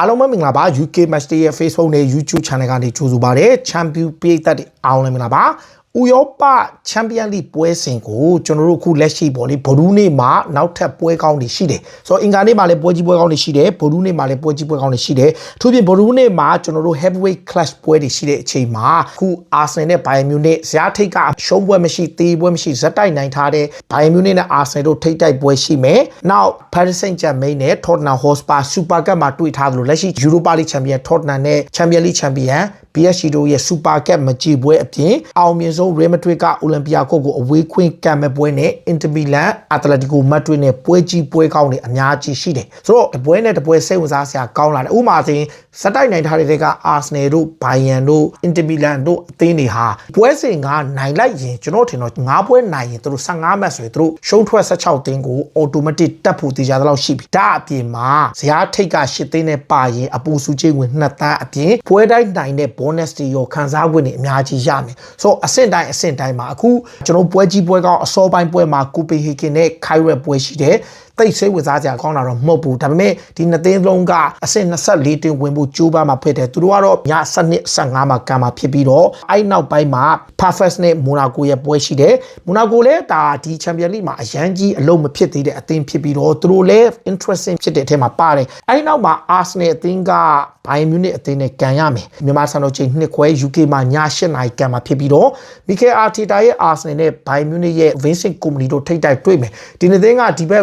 အားလုံးပဲမင်္ဂလာပါ UK Match Day ရဲ့ Facebook နဲ့ YouTube Channel ကနေကြိုဆိုပါရစေ။ Champion ပြည်သက်တွေအားလုံးလည်းမင်္ဂလာပါ။ ဥရောပချန်ပီယံလိပွဲစဉ်ကိုကျွန်တော်တို့အခုလက်ရှိပေါ့လေဗဒူးနေ့မှာနောက်ထပ်ပွဲကောင်းတွေရှိတယ်ဆိုတော့အင်္ဂါနေ့မှာလည်းပွဲကြီးပွဲကောင်းတွေရှိတယ်ဗဒူးနေ့မှာလည်းပွဲကြီးပွဲကောင်းတွေရှိတယ်အထူးဖြင့်ဗဒူးနေ့မှာကျွန်တော်တို့ heavyweight clash ပွဲတွေရှိတဲ့အချိန်မှာအခုအာဆင်နယ်နဲ့ဘိုင်မြူနစ်ဇာတ်ထိတ်ကရှုံးပွဲမရှိတေးပွဲမရှိဇက်တိုက်နိုင်ထားတဲ့ဘိုင်မြူနစ်နဲ့အာဆင်တို့ထိတ်တိုက်ပွဲရှိမယ်နောက် Paris Saint-Germain နဲ့ Tottenham Hotspur Super Cup မှာတွေ့ထားသလိုလက်ရှိ Europa League Champion Tottenham နဲ့ Champions League Champion PSG တို့ရဲ့ Super Cup မကြည့်ပွဲအပြင်အောင်မြင်ဆုံး Real Madrid က Olympia ကိုကိုအဝေးခွင့်ကံမဲ့ပွဲနဲ့ Inter Milan Atletico Madrid နဲ့ပွဲကြီးပွဲကောင်းတွေအများကြီးရှိတယ်ဆိုတော့တပွဲနဲ့တပွဲစိတ်ဝင်စားစရာကောင်းလာတယ်ဥပမာဆိုရင်စတိုက်နိုင်ထားတဲ့တွေက Arsenal တို့ Bayern တို့ Inter Milan တို့အသင်းတွေဟာပွဲစဉ်ကနိုင်လိုက်ရင်ကျွန်တော်ထင်တော့9ပွဲနိုင်ရင်သူတို့15မှတ်ဆိုရင်သူတို့ရှုံးထွက်16သင်းကို automatic တက်ဖို့တည်ကြသလောက်ရှိပြီဒါအပြင်မှာဇယားထိတ်က10သင်းနဲ့ပါရင်အပူစုချေဝင်2သန်းအပြင်ပွဲတိုင်းနိုင်တဲ့ bonus တွေရောခံစား권တွေအများကြီးရမယ်ဆိုတော့အဆင့်တိုင်းအဆင့်တိုင်းမှာအခုကျွန်တော်ပွဲကြီးပွဲကောင်းအစောပိုင်းပွဲမှာကိုပင်ဟေဂင်နဲ့ခိုင်ရက်ပွဲရှိတယ် တိတ်ဆိတ်ဝင်စားကြကောင်းတာတော့မဟုတ်ဘူးဒါပေမဲ့ဒီနှစ်သင်းလုံးကအဆင့်24တင်ဝင်ဖို့ကြိုးပမ်းမှာဖြစ်တယ်သူတို့ကတော့ည7 15မှာကံမှာဖြစ်ပြီးတော့အဲ့နောက်ပိုင်းမှာ Perfect နဲ့ Monaco ရဲ့ပွဲရှိတယ် Monaco လည်းဒါဒီ Champions League မှာအရန်ကြီးအလုံးမဖြစ်သေးတဲ့အသင်းဖြစ်ပြီးတော့သူတို့လည်း interesting ဖြစ်တဲ့အထက်မှာပါတယ်အဲ့နောက်မှာ Arsenal အသင်းကဘိုင်မြူနစ်အသင်းနဲ့ကန်ရမယ်မြန်မာစံတော်ချိန်နှစ်ခွဲ UK မှာည8နာရီကန်မှာဖြစ်ပြီးတော့မီကယ်အာတီတာရဲ့ Arsenal နဲ့ဘိုင်မြူနစ်ရဲ့ Vincent Kompany တို့ထိတ်တိုက်တွေ့မယ်ဒီနေ့သင်းကဒီဘက်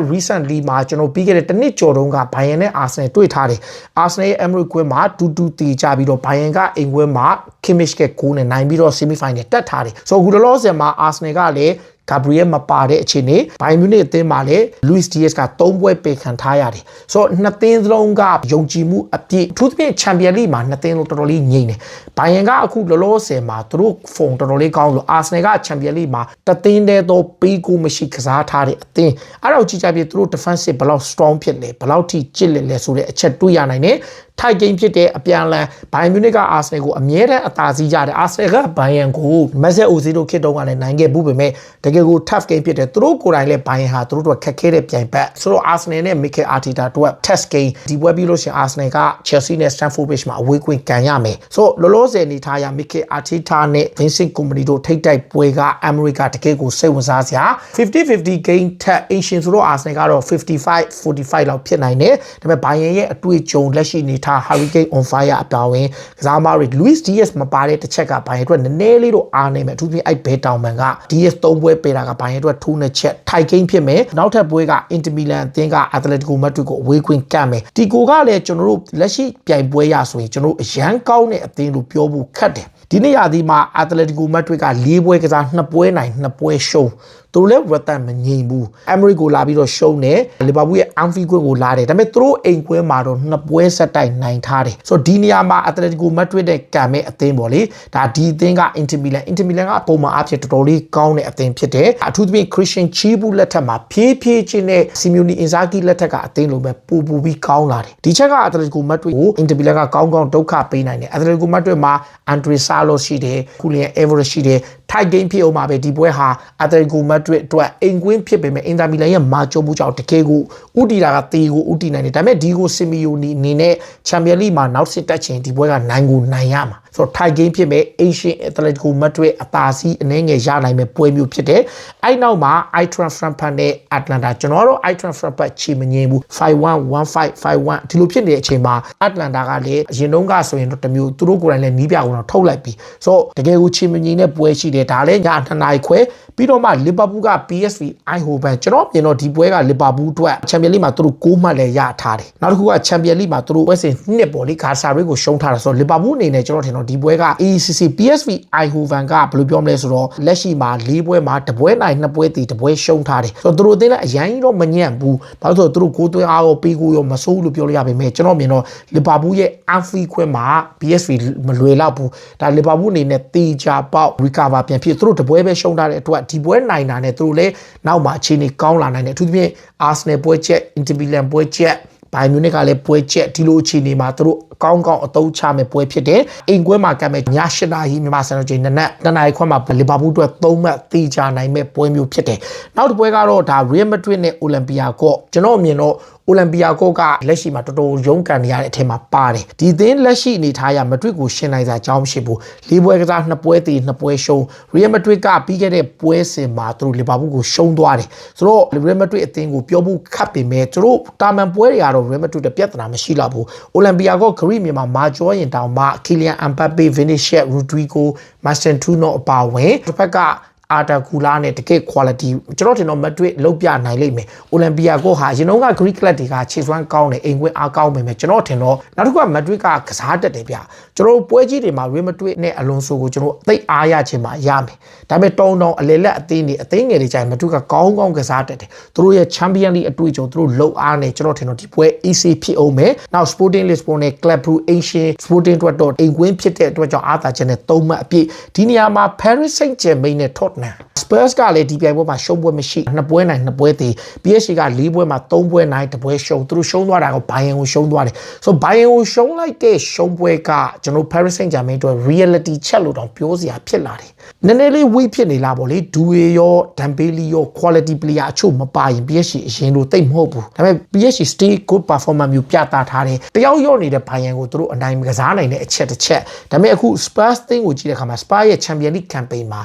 recently မှာကျွန်တော်ပြီးခဲ့တဲ့တစ်နှစ်ကျော်တုန်းကဘိုင်ယန်နဲ့ Arsenal တွေ့ထားတယ် Arsenal ရဲ့ Emirates ကွင်းမှာတူတူတီကြပြီးတော့ဘိုင်ယန်ကအိမ်ကွင်းမှာ Kimmich ကကိုးနဲ့နိုင်ပြီးတော့ semi final တက်ထားတယ်ဆိုတော့အခုလောလောဆယ်မှာ Arsenal ကလည်း ဂါဘရီယယ်မပါတဲ့အခြေအနေဘိုင်မြူနစ်အသင်းမှာလည်းလူးစ်ဒီယက်စ်က၃ပွဲပေခံထားရတယ်ဆိုတော့နှစ်သင်းစလုံးကယုံကြည်မှုအပြည့်အထူးသဖြင့်ချန်ပီယံလိမှာနှစ်သင်းလုံးတော်တော်လေးငြိမ့်တယ်ဘိုင်ယန်ကအခုလောလောဆယ်မှာသူတို့ဖုန်တော်တော်လေးကောင်းလို့အာဆနယ်ကချန်ပီယံလိမှာတသင်းတည်းသောပေးကိုမရှိကစားထားတဲ့အသင်းအဲ့တော့ကြည့်ကြပြသူတို့ defensive ဘယ်လောက် strong ဖြစ်လဲဘယ်လောက်ထိကြစ်လဲလဲဆိုတဲ့အချက်တွေးရနိုင်တယ်ထိုက်ကိန်းဖြစ်တဲ့အပြန်လန်ဘိုင်မြူနစ်ကအာဆနယ်ကိုအမြဲတမ်းအသာစီးကြတယ်အာဆနယ်ကဘိုင်ယန်ကိုမက်ဆက်အိုဇီတို့ခေတ်တုန်းကလည်းနိုင်ခဲ့ဘူးပေမဲ့တကယ်ကို tough game ဖြစ်တယ်သူတို့ကိုယ်တိုင်လည်းဘိုင်ယန်ဟာသူတို့တို့ခက်ခဲတဲ့ပြိုင်ဘက်ဆိုတော့အာဆနယ်နဲ့မီကယ်အာတီတာတို့က test game ဒီပွဲပြီးလို့ရှိရင်အာဆနယ်က Chelsea နဲ့ Stamford Bridge မှာအဝေးကွင်းကန်ရမယ်ဆိုတော့လောလောဆယ်နေထားရမီကယ်အာတီတာနဲ့ Vincent Kompany တို့ထိတ်တိုက်ပွဲကအမေရိကတကယ်ကိုစိတ်ဝင်စားစရာ50-50 game ထက် Asian ဆိုတော့အာဆနယ်ကတော့55-45လောက်ဖြစ်နိုင်တယ်ဒါပေမဲ့ဘိုင်ယန်ရဲ့အတွေ့အကြုံလက်ရှိနေထား Hurricane on fire အပါဝင်ကစားမတွေ Luis Diaz မပါတဲ့တစ်ချက်ကဘိုင်ယန်အတွက်နည်းနည်းလေးတော့အားနေမယ်အထူးသဖြင့်အဲ့ဘဲတောင်မန်က Diaz ၃ပွဲပေးတာကဘိုင်ယန်အတွက်ထိုးနှစ်ချက်ထိုက်ကိန်းဖြစ်မယ်နောက်ထပ်ပွဲက Inter Milan အသင်းက Atletico Madrid ကိုအဝေးခွင့်ကတ်မယ်ဒီကိုကလည်းကျွန်တော်တို့လက်ရှိပြိုင်ပွဲရဆိုရင်ကျွန်တော်တို့အရန်ကောင်းတဲ့အသင်းလို့ပြောဖို့ခက်တယ်ဒီနေ့ရာသီမှာ Atletico Madrid က၄ပွဲကစား၂ပွဲနိုင်၂ပွဲရှုံး သူတို့လည်းရတန်မငြိမ်ဘူးအမေရိကိုလာပြီးတော့ရှုံးတယ်လီဗာပူးရဲ့အန်ဖီကွင်းကိုလာတယ်ဒါပေမဲ့သူတို့အိမ်ကွင်းမှာတော့နှစ်ပွဲဆက်တိုက်နိုင်ထားတယ်ဆိုတော့ဒီနေရာမှာအက်တလက်တီကိုမက်ဒရစ်နဲ့ကံမဲ့အသင်းပေါ့လေဒါဒီအသင်းကအင်တာမီလန်အင်တာမီလန်ကပုံမှန်အဖြစ်တော်တော်လေးကောင်းတဲ့အသင်းဖြစ်တယ်အထူးသဖြင့်ခရစ်ရှင်ချီးဘူးလက်ထက်မှာဖြည်းဖြည်းချင်းနဲ့စီမီယိုနီအင်ဇာဂီလက်ထက်ကအသင်းလိုပဲပူပူပြီးကောင်းလာတယ်ဒီချက်ကအက်တလက်တီကိုမက်ဒရစ်ကိုအင်တာမီလန်ကကောင်းကောင်းဒုက္ခပေးနိုင်တယ်အက်တလက်တီကိုမက်ဒရစ်မှာအန်ဒရီဆာလောရှိတယ်ကူလီယန်အေဗရက်ရှိတယ် ထိုက်ဂိမ်းဖြစ်အောင်ပါပဲဒီပွဲဟာအက်တလက်တီကိုမက်ဒရစ်အတွက်အိမ်ကွင်းဖြစ်ပေမဲ့အင်တာမီလန်ရဲ့မာကျုံမှုကြောင့်တကယ်ကိုဥတီတာကတေကိုဥတီနိုင်တယ်ဒါပေမဲ့ဒီကိုစီမီယိုနီအနေနဲ့ချန်ပီယံလိမှာနောက်စစ်တက်ချင်ဒီပွဲကနိုင်ကိုနိုင်ရမှာ ဆိုတော့ tie game ဖြစ်မဲ့ Asian Atletico Madrid အသာစီးအနေငယ်ရနိုင်မဲ့ပွဲမျိုးဖြစ်တယ်အဲ့နောက်မှာ Itran Frankfurt နဲ့ Atlanta ကျွန်တော်တို့ Itran Frankfurt ချီမငြင်းဘူး5-1 1-5 5-1ဒီလိုဖြစ်နေတဲ့အချိန်မှာ Atlanta ကလည်းအရင်တုန်းကဆိုရင်တော့တမျိုးသူတို့ကိုယ်တိုင်လည်းနီးပြအောင်တော့ထုတ်လိုက်ပြီဆိုတော့တကယ်ကိုချီမငြင်းတဲ့ပွဲရှိတယ်ဒါလည်းည2နာရီခွဲပြီးတော့မှလီဗာပူးက PSV Eindhoven ကျွန်တော်မြင်တော့ဒီပွဲကလီဗာပူးအတွက်ချန်ပီယံလိမှာသူတို့6မှတ်လည်းရထားတယ်နောက်တစ်ခုကချန်ပီယံလိမှာသူတို့ပွဲစဉ်နှစ်ပေါ်လေဂါဆာရီကိုရှုံးထားတာဆိုတော့လီဗာပူးအနေနဲ့ကျွန်တော်ထင်တော့ဒီပွဲက ACC PSV Eindhoven ကဘယ်လိုပြောမလဲဆိုတော့လက်ရှိမှာ၄ပွဲမှာတပွဲနိုင်နှစ်ပွဲတည်တပွဲရှုံးထားတယ်ဆိုတော့သူတို့အသင်းလည်းအရင်တော့မညံ့ဘူးဘာလို့ဆိုတော့သူတို့ကိုးသွင်းအားရောပေးကိုရောမစိုးဘူးလို့ပြောလို့ရပါမယ်ကျွန်တော်မြင်တော့လီဗာပူးရဲ့ Anfield ခွဲမှာ PSV မလွယ်တော့ဘူးဒါလီဗာပူးအနေနဲ့တေချာပေါက် recover ပြန်ဖြစ်သူတို့တပွဲပဲရှုံးထားတဲ့အတွက်ဒီပွဲနိုင်တာနဲ့သူတို့လည်းနောက်မှာအခြေအနေကောင်းလာနိုင်တယ်အထူးသဖြင့် Arsenal ပွဲချက် Inter Milan ပွဲချက် ဘိုင်မြူနစ်ကလည်းပွဲချက်ဒီလိုအခြေအနေမှာသူတို့အကောင်းကောင်းအသုံးချမဲ့ပွဲဖြစ်တယ်အိမ်ကွဲမှာကမ်းမဲ့ည၈နာရီမြန်မာစံတော်ချိန်နနက်တနာရီခွဲမှာလီဗာပူးအတွက်၃မှတ်ตีချနိုင်မဲ့ပွဲမျိုးဖြစ်တယ်နောက်တစ်ပွဲကတော့ဒါ Real Madrid နဲ့ Olympia ကောကျွန်တော်အမြင်တော့အိုလံပီယာကောကလက်ရှိမှာတော်တော်ရုန်းကန်နေရတဲ့အထက်မှာပါတယ်ဒီသင်းလက်ရှိအနေထားရမဒရစ်ကိုရှင်းနိုင်စာအကြောင်းမရှိဘူးလေးပွဲကစားနှစ်ပွဲတည်နှစ်ပွဲရှုံးရီယယ်မဒရစ်ကပြီးခဲ့တဲ့ပွဲစဉ်မှာသူတို့လီဗာပူးကိုရှုံးသွားတယ်ဆိုတော့ရီယယ်မဒရစ်အသင်းကိုပြောဖို့ခတ်ပေမဲ့သူတို့တာမန်ပွဲတွေကတော့ရီယယ်မဒရစ်တပြဿနာမရှိတော့ဘူးအိုလံပီယာကောဂရိမြန်မာမာကျော်ရင်တောင်မှကီလီယန်အမ်ဘပ်ပေဗီနီရှက်ရူဒရီကိုမတ်စတန်တူနိုအပါဝင်တစ်ဖက်ကအာတာကူလာနဲ့တကယ့် quality ကျွန်တော်ထင်တော့မဒရစ်လောက်ပြနိုင်လိမ့်မယ်။အိုလံပီယာကိုဟာရင်တော့က Greek club တွေကခြေစွမ်းကောင်းတယ်အိမ်ကွင်းအားကောင်းပေမဲ့ကျွန်တော်ထင်တော့နောက်တစ်ခုကမဒရစ်ကကစားတတ်တယ်ဗျ။ ကျွန်တော်ပွဲကြီးတွေမှာ Real Madrid နဲ့အလွန်ဆိုကိုကျွန်တော်သိအားရခြင်းမှာရမယ်။ဒါပေမဲ့တုံးတုံးအလေလက်အသင်းတွေအသင်းငယ်တွေကြိုင်မဒရစ်ကကောင်းကောင်းကစားတတ်တယ်။သူတို့ရဲ့ Champion League အတွေ့အကြုံသူတို့လုံအားနဲ့ကျွန်တော်ထင်တော့ဒီပွဲ EC ဖြစ်အောင်မယ်။နောက် Sporting Lisbon နဲ့ Club Brugge Ancient Sporting အတွက်တော့အိမ်ကွင်းဖြစ်တဲ့အတွက်ကြောင့်အားသာချက်နဲ့သုံးမှတ်အပြည့်ဒီနေရာမှာ Paris Saint-Germain နဲ့ Tottenham Spurs ကလည်းဒီပြိုင်ပွဲမှာရှုံးပွဲမရှိနှစ်ပွဲနိုင်နှစ်ပွဲသေး PSG က၄ပွဲမှာ၃ပွဲနိုင်တစ်ပွဲရှုံးသူတို့ရှုံးသွားတာကဘိုင်ယန်ကိုရှုံးသွားတယ်ဆိုဘိုင်ယန်ကိုရှုံးလိုက်တဲ့ရှုံးပွဲကကျွန်တော် Paris Saint-Germain တို့ reality check လို့တောင်ပြောစရာဖြစ်လာတယ်နည်းနည်းလေး weak ဖြစ်နေလားဗောလေဒူရီရောဒမ်ဘေလီရော quality player အချို့မပါရင် PSG အရင်လိုတိတ်မဟုတ်ဘူးဒါပေမဲ့ PSG stay good performance မျိုးပြသထားတယ်တယောက်ရော့နေတဲ့ဘိုင်ယန်ကိုသူတို့အနိုင်ကစားနိုင်တဲ့အချက်တစ်ချက်ဒါပေမဲ့အခု Spurs တင်းကိုကြည့်တဲ့အခါမှာ Spurs ရဲ့ Champions League campaign မှာ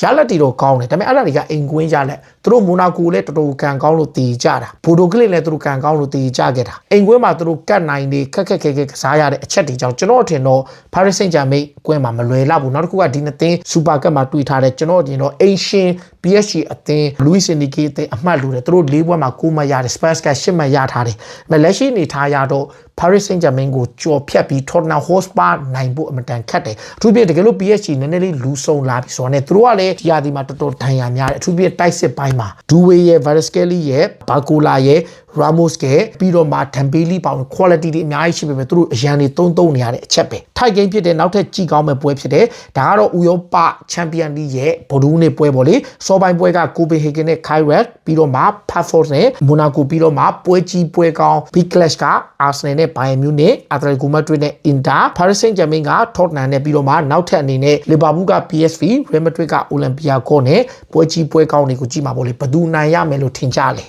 ရလက်တီတော့ကောင်းတယ်ဒါပေမဲ့အဲ့ဒါတွေကအိမ်ကွင်းရလက်သူတို့မိုနာကိုလည်းတော်တော်ကန်ကောင်းလို့တည်ကြတာဘိုဒိုကလစ်လည်းသူတို့ကန်ကောင်းလို့တည်ကြခဲ့တာအိမ်ကွင်းမှာသူတို့ကတ်နိုင်နေခက်ခက်ခဲခဲကစားရတဲ့အချက်တွေကြောင့်ကျွန်တော်ထင်တော့ Paris Saint-Germain ကွင်းမှာမလွယ်လောက်ဘူးနောက်တစ်ခုကဒီနှစ်သင်း Super Cup မှာတွေ့ထားတဲ့ကျွန်တော်ထင်တော့ Asian PSG အသင်း Luis Enrique အသင်းအမှတ်လို့တယ်သူတို့၄ဘွဲ့မှာ9မှတ်ရတယ် Spurs က10မှတ်ရထားတယ်ဒါပေမဲ့လက်ရှိအနေထားရတော့ Paris Saint-Germain ကိုကြော်ဖြတ်ပြီး Tottenham Hotspur နိုင်ဖို့အမတန်ခက်တယ်အထူးဖြင့်တကယ်လို့ PSG နည်းနည်းလေးလူဆုံလာပြီဆိုတော့ねသူတို့ကလည်းဒီရာသီမှာတော်တော်ဒဏ်ရာများတယ်အထူးဖြင့်တိုက်စစ်ပိုင်းမှာဒူဝေရဲ့ Varaskelly ရဲ့ဘာကိုလာရဲ့ Ramos ကပြီးတော့မှ Dembele ပေါင်း quality တွေအများကြီးရှိပေမဲ့သူတို့အရန်တွေသုံးသုံးနေရတဲ့အချက်ပဲထိုက်ဂိမ်းဖြစ်တဲ့နောက်ထပ်ကြည်ကောင်းမဲ့ပွဲဖြစ်တယ်ဒါကတော့ဥရောပချန်ပီယံလိရဲ့ဗဒူးနေပွဲပေါ့လေစောပိုင်းပွဲကကိုပေဟေဂင်နဲ့ Kairat ပြီးတော့မှ Patford နဲ့ Monaco ပြီးတော့မှပွဲကြီးပွဲကောင်း Big Clash က Arsenal နဲ့ Bayern Munich Atletico Madrid နဲ့ Inter Paris Saint-Germain က Tottenham နဲ့ပြီးတော့မှနောက်ထပ်အနေနဲ့ Liverpool က PSV Real Madrid က Olympiacos နဲ့ပွဲကြီးပွဲကောင်းတွေကိုကြည့်မှာပေါ့လေဘယ်သူနိုင်ရမယ်လို့ထင်ကြလဲ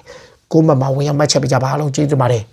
ကိုမမဝင်ရမှတ်ချက်ပြကြပါအားလုံးကျေးဇူးပါတယ်